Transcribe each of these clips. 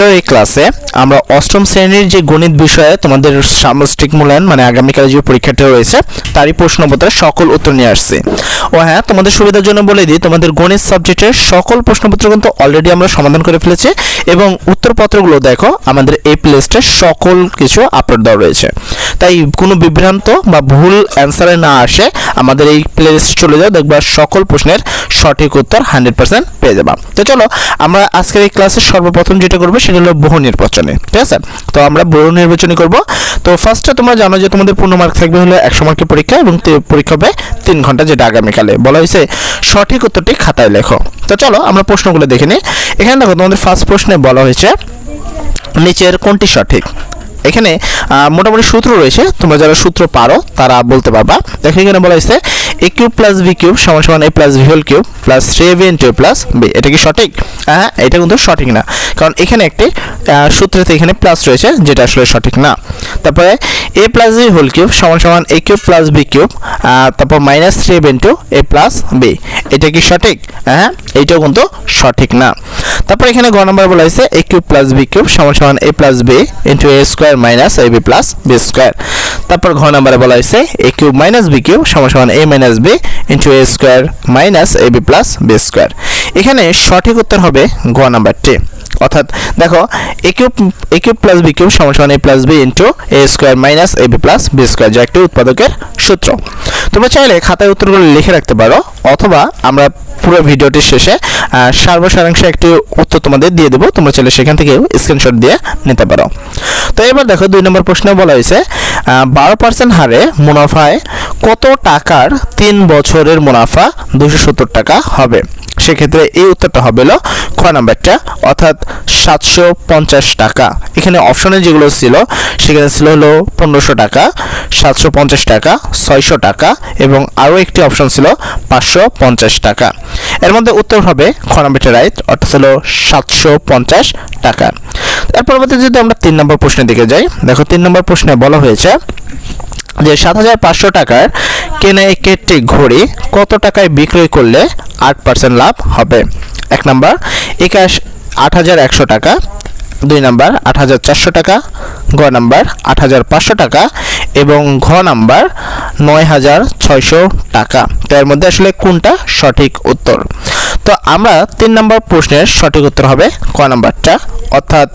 এই ক্লাসে আমরা অষ্টম শ্রেণির যে গণিত বিষয়ে তোমাদের সামষ্টিক মূল্যায়ন মানে আগামীকালে যে পরীক্ষাটা রয়েছে, তারই প্রশ্নপত্রের সকল উত্তর নিয়ে আসছে। ও হ্যাঁ তোমাদের সুবিধার জন্য বলে দিই, তোমাদের গণিত সাবজেক্টের সকল প্রশ্নপত্র কিন্তু অলরেডি আমরা সমাধান করে ফেলেছি এবং উত্তরপত্রগুলো দেখো, আমাদের এই প্লেলিস্টে সকল কিছু আপলোড দেওয়া রয়েছে। তাই কোনো বিভ্রান্ত বা ভুল অ্যান্সারে না আসে, আমাদের এই প্লেলিস্টে চলে যাও, দেখবা সকল প্রশ্নের সঠিক উত্তর হান্ড্রেড পার্সেন্ট পেয়ে যাবা। তো চলো, আমরা আজকের এই ক্লাসে সর্বপ্রথম যেটা করব সেটা হলো বহু নির্বাচনে, ঠিক আছে? তো আমরা বহু নির্বাচনী করব। তো ফার্স্টে তোমরা জানো যে তোমাদের পূর্ণ মার্ক থাকবে হলো একশো মার্কের পরীক্ষা এবং পরীক্ষা হবে তিন ঘণ্টা যেটা আগামীকালে। বলা হয়েছে, সঠিক উত্তরটি খাতায় লেখো। তো চলো, আমরা প্রশ্নগুলো দেখে নিই। এখানে দেখো তোমাদের ফার্স্ট প্রশ্নে বলা হয়েছে, নিচের কোনটি সঠিক? এখানে মোটামুটি সূত্র রয়েছে। তোমরা যারা সূত্র পারো, তারা বলতে পারবা। দেখো, এখানে বলা হয়েছে A cube plus B cube সমান সমান A plus B whole cube plus three A B into plus B এটা কি সঠিক? হ্যাঁ এটা কিন্তু সঠিক না। কারণ এখানে একটি সূত্রেতে এখানে প্লাস রয়েছে, যেটা আসলে সঠিক না। তারপরে A plus B whole cube সমান সমান A cube plus B cube তারপর minus three into A plus B এটা কি সঠিক? হ্যাঁ এইটাও কিন্তু সঠিক না। তারপর এখানে গ নম্বর বলা হয়েছে A cube plus B cube সমান সমান A plus B into A square minus A B plus B square তারপর ঘ নাম্বারে বলা হয়েছে A cube minus B cube সমান A minus B into A square minus A B plus B square এখানে সঠিক উত্তর হবে ঘ নাম্বারটি অর্থাৎ দেখো A cube A cube plus B cube সমান A plus B into A square minus A B plus B square যা একটি উৎপাদকের সূত্র। তোমরা চাইলে খাতায় উত্তরগুলো লিখে রাখতে পারো, অথবা আমরা পুরো ভিডিওটির শেষে সার্বসারাংশে একটি উত্তর তোমাদের দিয়ে দেবো। তোমরা চাইলে সেখান থেকেও স্ক্রিনশট দিয়ে নিতে পারো। তো এবার দেখো, দুই নম্বর প্রশ্নে বলা হয়েছে বারো পার্সেন্ট হারে মুনাফায় কত টাকার তিন বছরের মুনাফা দুশো সত্তর টাকা হবে? সেক্ষেত্রে এই উত্তরটা হবে হলো খ নাম্বারটা, অর্থাৎ সাতশো পঞ্চাশ টাকা। এখানে অপশনে যেগুলো ছিল, সেখানে ছিল হলো পনেরোশো টাকা, সাতশো পঞ্চাশ টাকা, ছয়শো টাকা এবং আরও একটি অপশন ছিল পাঁচশো পঞ্চাশ টাকা। এর মধ্যে উত্তর হবে খ রাইট অর্থাৎ হলো সাতশো পঞ্চাশ টাকা। এর পরবর্তী যদি আমরা তিন নম্বর প্রশ্নের দিকে যাই, দেখো তিন নম্বর প্রশ্নে বলা হয়েছে যে সাত হাজার পাঁচশো টাকার কেনা একটি ঘড়ি কত টাকায় বিক্রয় করলে আট পার্সেন্ট লাভ হবে? এক নাম্বার একাশ আট হাজার একশো টাকা দুই নাম্বার আট হাজার চারশো টাকা গ নাম্বার আট হাজার পাঁচশো টাকা এবং ঘ নাম্বার নয় হাজার ছয়শো টাকা। তো এর মধ্যে আসলে কোনটা সঠিক উত্তর? তো আমরা তিন নম্বর প্রশ্নের সঠিক উত্তর হবে ক নাম্বারটা, অর্থাৎ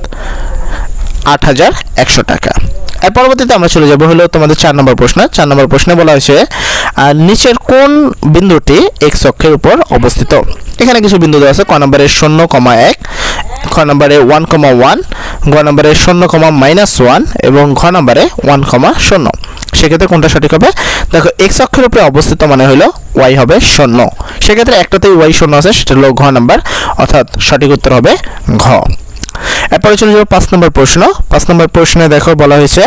আট হাজার একশো টাকা। এর পরবর্তীতে আমরা চলে যাব হলো তোমাদের চার নম্বর প্রশ্ন। চার নম্বর প্রশ্নে বলা হয়েছে নিচের কোন বিন্দুটি এক্স অক্ষের উপর অবস্থিত? এখানে কিছু বিন্দু দেওয়া আছে, ক নম্বরে শূন্য, কমা এক। খ নম্বরে ওয়ান কমা ওয়ান গ নম্বরে শূন্য কমা মাইনাস ওয়ান এবং ঘ নম্বরে ওয়ান কমা শূন্য। সেক্ষেত্রে কোনটা সঠিক হবে? দেখো এক্স অক্ষের উপরে অবস্থিত মানে হলো ওয়াই হবে শূন্য। সেক্ষেত্রে একটাতেই ওয়াই শূন্য আছে, সেটা হলো ঘ নাম্বার। অর্থাৎ সঠিক উত্তর হবে ঘ। এরপরে চলে যাব পাঁচ নম্বর প্রশ্ন। পাঁচ নম্বর প্রশ্নে দেখো বলা হয়েছে,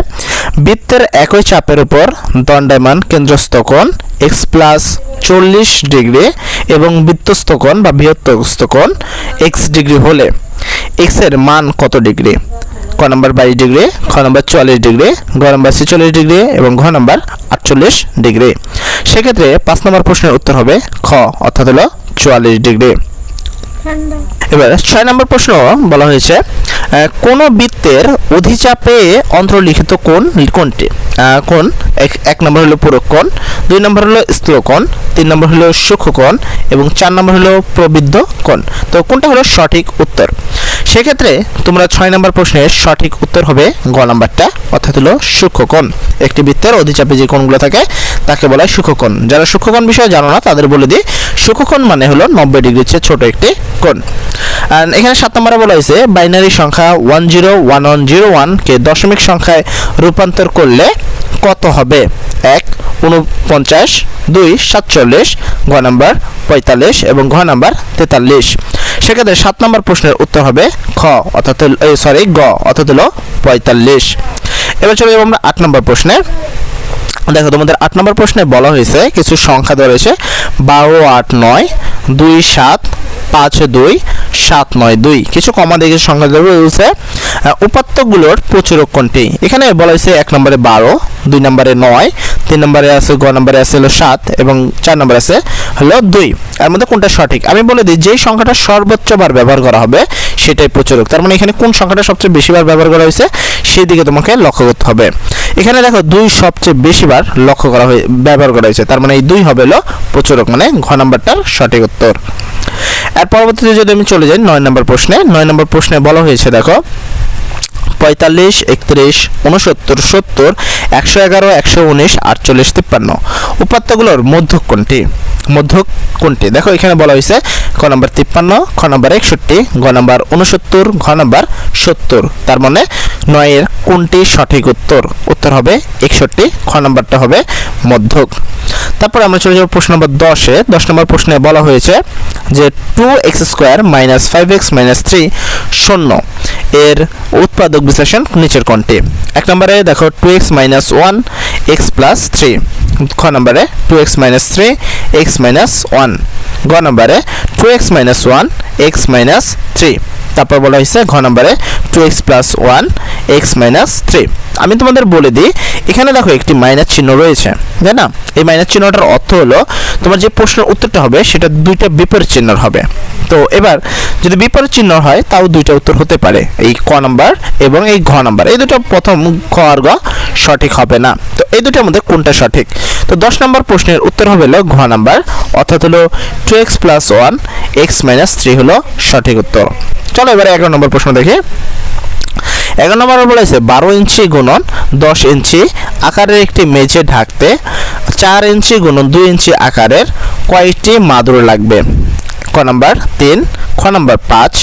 বৃত্তের একই চাপের উপর দণ্ডায়মান কেন্দ্রস্থ কোণ এক্স প্লাস চল্লিশ ডিগ্রি এবং বৃত্তস্থ কোণ বা বৃহত্তস্থ কোণ এক্স ডিগ্রি হলে। এক্সের মান কত ডিগ্রি? ক নম্বর বাইশ ডিগ্রি খ নম্বর চুয়াল্লিশ ডিগ্রি, ঘ নম্বর ছেচল্লিশ ডিগ্রি এবং ঘ নম্বর আটচল্লিশ ডিগ্রি। সেক্ষেত্রে পাঁচ নম্বর প্রশ্নের উত্তর হবে খ, অর্থাৎ হলো চুয়াল্লিশ ডিগ্রি। এবার ছয় নম্বর প্রশ্ন বলা হয়েছে কোন বৃত্তের অধিচাপে অন্তর্লিখিত কোণ কোনটি? কোণ এক নম্বর হলো পুরোকোণ দুই নম্বর হলো স্থূলকোণ তিন নম্বর হলো সূক্ষ্মকোণ এবং চার নম্বর হলো প্রবৃদ্ধ কোণ। তো কোনটা হলো সঠিক উত্তর? সেক্ষেত্রে তোমরা ছয় নম্বর প্রশ্নের সঠিক উত্তর হবে গ নাম্বারটা, অর্থাৎ হলো সূক্ষ্মকোণ একটি বৃত্তের অধিচাপে যে কোণগুলো থাকে, তাকে বলা হয় সূক্ষ্মকোণ যারা সূক্ষ্মকোণ বিষয়ে জানো না, তাদের বলে দিই সূক্ষ্মকোণ মানে হলো নব্বই ডিগ্রির চেয়ে ছোট একটি কোণ। এখানে সাত নম্বরে বলা হয়েছে বাইনারি সংখ্যা one zero one one zero ওয়ানকে দশমিক সংখ্যায় রূপান্তর করলে কত হবে? এক, উনপঞ্চাশ, দুই, সাতচল্লিশ, ঘ নাম্বার পঁয়তাল্লিশ এবং ঘ নাম্বার তেতাল্লিশ। সেক্ষেত্রে সাত নম্বর প্রশ্নের উত্তর হবে খ, অর্থাৎ সরি গ, অর্থাৎ হলো পঁয়তাল্লিশ। এবার চলে যাব আমরা আট নম্বর প্রশ্নে। দেখো, তোমাদের আট নম্বর প্রশ্নে বলা হয়েছে, কিছু সংখ্যা দেওয়া রয়েছে, বারো, আট, নয়, দুই, সাত, পাঁচ, দুই, সাত, নয়, দুই। কিছু কমা দিয়ে সংখ্যা দেওয়া রয়েছে। উপাত্তগুলোর প্রচুরক কোনটি? এখানে বলা হয়েছে এক নম্বরে বারো দুই নম্বরে নয়, তিন নম্বরে আছে, গ নম্বরে আছে হলো সাত এবং চার নম্বরে আছে হলো দুই। এর মধ্যে কোনটা সঠিক? আমি বলে দিই, যেই সংখ্যাটা সর্বোচ্চ বার ব্যবহার করা হবে, সেটাই প্রচুরক। তার মানে এখানে কোন সংখ্যাটা সবচেয়ে বেশিবার ব্যবহার করা হয়েছে সেই দিকে তোমাকে লক্ষ্য করতে হবে। এখানে দেখো, দুই সবচেয়ে বেশিবার লক্ষ্য করা হয়ে, ব্যবহার করা হয়েছে। তার মানে এই দুই হবে হলো প্রচুরক মানে ঘ নাম্বারটার সঠিক উত্তর। এর পরবর্তীতে যদি আমি চলে যাই নয় নম্বর প্রশ্নে, নয় নম্বর প্রশ্নে বলা হয়েছে, দেখো পঁয়তাল্লিশ, একত্রিশ উনসত্তর সত্তর, একশো এগারো, একশো উনিশ, আটচল্লিশ, তিপ্পান্ন। উপাত্তগুলোর মধ্যক কোনটি? মধ্যক কোনটি? দেখো, এখানে বলা হয়েছে ক নম্বর তিপ্পান্ন, খ নম্বর একষট্টি, গ নম্বর উনসত্তর ঘ নম্বর সত্তর। তার মানে নয়ের কোনটি সঠিক উত্তর? উত্তর হবে একষট্টি, খ নম্বরটা হবে মধ্যক। তারপর আমরা চলে যাব প্রশ্ন নম্বর দশে। দশ নম্বর প্রশ্নে বলা হয়েছে যে two X square minus five X minus three শূন্য। এর উৎপাদক বিশ্লেষণ নিচের কোনটি? এক নম্বরে দেখো two X minus one X plus three খ নম্বরে two X minus three X minus one গ নম্বরে two X minus one X minus three তারপর বলা হয়েছে ঘ নম্বরে two X plus one X minus three আমি তোমাদের বলে দিই, এখানে দেখো একটি মাইনাস চিহ্ন রয়েছে, তাই না? এই মাইনাস চিহ্নটার অর্থ হলো, তোমার যে প্রশ্নের উত্তরটা হবে, সেটা দুইটা বিপরীত চিহ্নর হবে। তো এবার যদি বিপরীত চিহ্ন হয়, তাও দুইটা উত্তর হতে পারে। এই ক নাম্বার এবং এই ঘ নাম্বার। এই দুটো প্রথম খ আর গ সঠিক হবে না। তো এই দুটোর মধ্যে কোনটা সঠিক? তো দশ নম্বর প্রশ্নের উত্তর হবে হলো ঘ নাম্বার, অর্থাৎ হলো two X plus one X minus three হলো সঠিক উত্তর। চলো এবারে এগারো নম্বর প্রশ্ন দেখি। এগারো নম্বর বলেছে বারো ইঞ্চি গুণন দশ ইঞ্চি আকারের একটি মেঝে ঢাকতে চার ইঞ্চি গুণন দুই ইঞ্চি আকারের কয়টি মাদুর লাগবে। ক নাম্বার তিন, খ নাম্বার পাঁচ,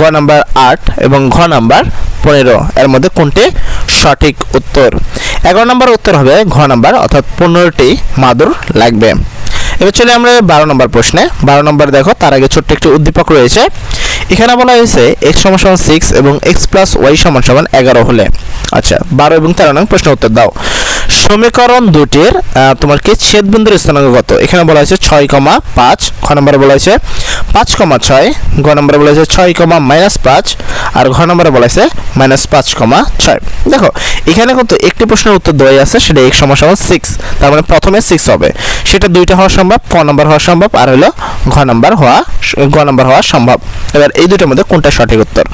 গ নাম্বার আট এবং ঘ নাম্বার পনেরো। এর মধ্যে কোনটি সঠিক উত্তর? এগারো নম্বর উত্তর হবে ঘ নাম্বার, অর্থাৎ পনেরোটি মাদুর লাগবে। এবার চলে আমরা বারো নম্বর প্রশ্নে। বারো নম্বর দেখো, তার আগে ছোট্ট একটি উদ্দীপক রয়েছে। এখানে বলা হয়েছে এক্স সমান সমান সিক্স এবং এক্স প্লাস ওয়াই সমান সমান এগারো হলে। আচ্ছা বারো এবং তেরো নং প্রশ্ন উত্তর দাও। সমীকরণ দুটির তোমার কি ছেদ বিন্দুর স্থানাঙ্ক কত এখানে বলা হয়েছে ছয় কমা পাঁচ খ নম্বরে বলা হয়েছে পাঁচ কমা ছয় গ নম্বরে বলা হয়েছে ছয় কমা মাইনাস পাঁচ, আর ঘ নম্বরে বলা হয়েছে মাইনাস পাঁচ কমা ছয়। দেখো, এখানে কিন্তু একটি প্রশ্নের উত্তর দেওয়াই আছে, সেটা এক সমান সমান সিক্স তার মানে প্রথমে সিক্স হবে। সেটা দুইটা হওয়া সম্ভব, ক নম্বর হওয়া সম্ভব, আর হলো ঘ নম্বর হওয়া গ নম্বর হওয়া সম্ভব। এবার এই দুটোর মধ্যে কোনটা সঠিক উত্তর?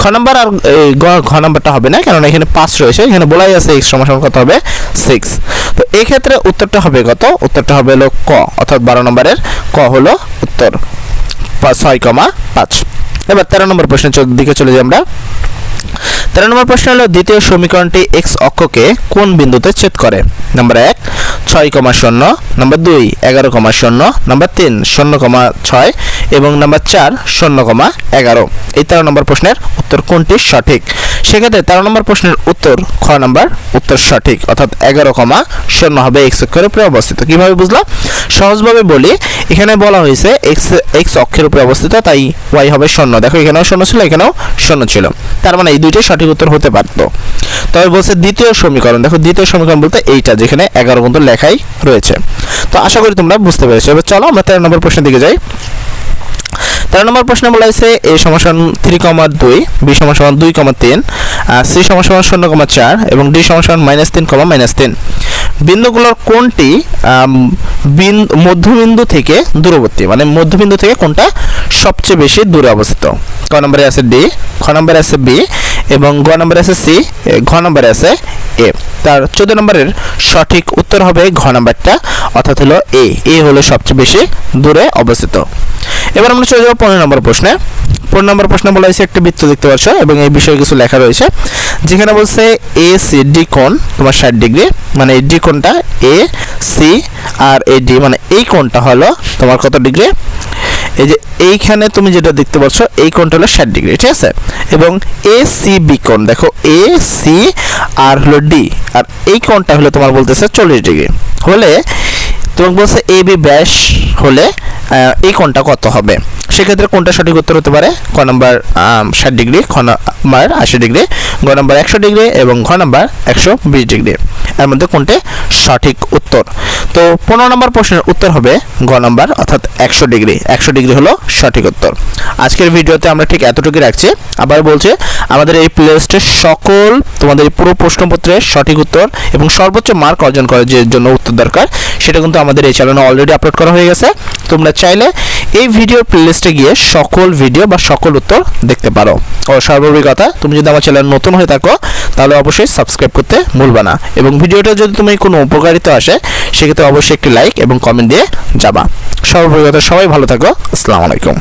খ নম্বর আর ঘ নম্বরটা হবে না কারণ এখানে পাঁচ রয়েছে, এখানে বলাই আছে এক্স সমান কত হবে? সিক্স তো এই ক্ষেত্রে উত্তরটা হবে কত? উত্তরটা হবে হলো ক, অর্থাৎ বারো নম্বরের ক হলো উত্তর ছয় কমা পাঁচ। এবার তেরো নম্বর প্রশ্নের দিকে চলে যাই আমরা। তেরো নম্বর প্রশ্ন হলো, দ্বিতীয় সমীকরণটি এক্স অক্ষকে কোন বিন্দুতে ছেদ করে? নম্বর এক, ছয় কমা শূন্য, নম্বর দুই, এগারো কমা শূন্য, নম্বর তিন, শূন্য কমা ছয় এবং নাম্বার চার শূন্য কমা এগারো। এই তেরো নম্বর প্রশ্নের উত্তর কোনটি সঠিক? সেক্ষেত্রে তেরো নম্বর প্রশ্নের উত্তর, খ নম্বর উত্তর সঠিক। অর্থাৎ এগারো কমা শূন্য হবে এক্স অক্ষের উপরে অবস্থিত। কীভাবে বুঝলাম? সহজভাবে বলি, এখানে বলা হয়েছে এক্স এক্স অক্ষের উপরে অবস্থিত, তাই ওয়াই হবে শূন্য দেখো, এখানেও শূন্য ছিল, এখানেও শূন্য ছিল। তার মানে এই দুইটাই সঠিক উত্তর হতে পারত। তবে বলছে দ্বিতীয় সমীকরণ। দেখো, দ্বিতীয় সমীকরণ বলতে এইটা, যেখানে এগারো পর্যন্ত লেখাই রয়েছে। তো আশা করি তোমরা বুঝতে পেরেছ। এবার চলো আমরা তেরো নম্বর প্রশ্নের দিকে যাই। তেরো নম্বর প্রশ্ন বলা হয়েছে এ সমান থ্রি কমা দুই, বি সমান দুই কমা তিন সি সমান শূন্য কমা চার এবং ডি সমান মাইনাস তিন কমা মাইনাস তিন। বিন্দুগুলোর কোনটি মধ্যবিন্দু থেকে দূরবর্তী? মানে মধ্যবিন্দু থেকে কোনটা সবচেয়ে বেশি দূরে অবস্থিত? ক নম্বরে আছে ডি, খ নম্বরে আছে বি এবং গ নম্বরে আছে সি ঘ নম্বরে আছে এ। তার চোদ্দ নম্বরের সঠিক উত্তর হবে ঘ নম্বরটা, অর্থাৎ হলো এ। এ হলো সবচেয়ে বেশি দূরে অবস্থিত। এবার আমরা চলে যাব পনেরো নম্বর প্রশ্নে। পনেরো নম্বর প্রশ্নে বলা হয়েছে একটা বৃত্ত দেখতে পাচ্ছ এবং এই বিষয়ে কিছু লেখা রয়েছে, যেখানে বলছে এ, সি, ডি কোণ, তোমার ষাট ডিগ্রি মানে এই ডি কোণটা এ, সি আর এ ডি মানে এই কোণটা হলো তোমার কত ডিগ্রি? এই যে এইখানে তুমি যেটা দেখতে পাচ্ছ, এই কোণটা হলো ষাট ডিগ্রি, ঠিক আছে? এবং এ সি বি কোণ, দেখো এ সি আর হলো ডি আর এই কোণটা হলো তোমার বলতেছে চল্লিশ ডিগ্রি। হলে তোমাকে বলছে এ বি ব্যাস হলে এই কোণটা কত হবে? সেক্ষেত্রে কোনটা সঠিক উত্তর হতে পারে? ক নম্বর ষাট ডিগ্রি, খ নাম্বার আশি ডিগ্রি, গ নাম্বার, একশো ডিগ্রি এবং ঘ নাম্বার, একশো বিশ ডিগ্রি। এর মধ্যে কোনটি সঠিক উত্তর? তো পনেরো নম্বর প্রশ্নের উত্তর হবে গ নাম্বার, অর্থাৎ একশো ডিগ্রি। একশো ডিগ্রি হলো সঠিক উত্তর। আজকের ভিডিওতে আমরা ঠিক এতটুকু রাখছি। আবার বলছে, আমাদের এই প্লেলিস্টের সকল তোমাদের পুরো প্রশ্নপত্রের সঠিক উত্তর এবং সর্বোচ্চ মার্ক অর্জন করার জন্য উত্তর দরকার, সেটা কিন্তু আমাদের এই চ্যানেলে অলরেডি আপলোড করা হয়ে গেছে। তোমরা চাইলে এই ভিডিও প্লেলিস্টে গিয়ে সকল ভিডিও বা সকল উত্তর দেখতে পারো। ও সর্বোপরি কথা, তুমি যদি আমার চ্যানেল নতুন হয়ে থাকো, তাহলে অবশ্যই সাবস্ক্রাইব করতে ভুলবে না। এবং ভিডিওটা যদি তুমি কোনো উপকারিতা আসে, সেক্ষেত্রে অবশ্যই একটি লাইক এবং কমেন্ট দিয়ে যাবা। সর্বোপরি সবাই ভালো থাকো। আসসালামু আলাইকুম।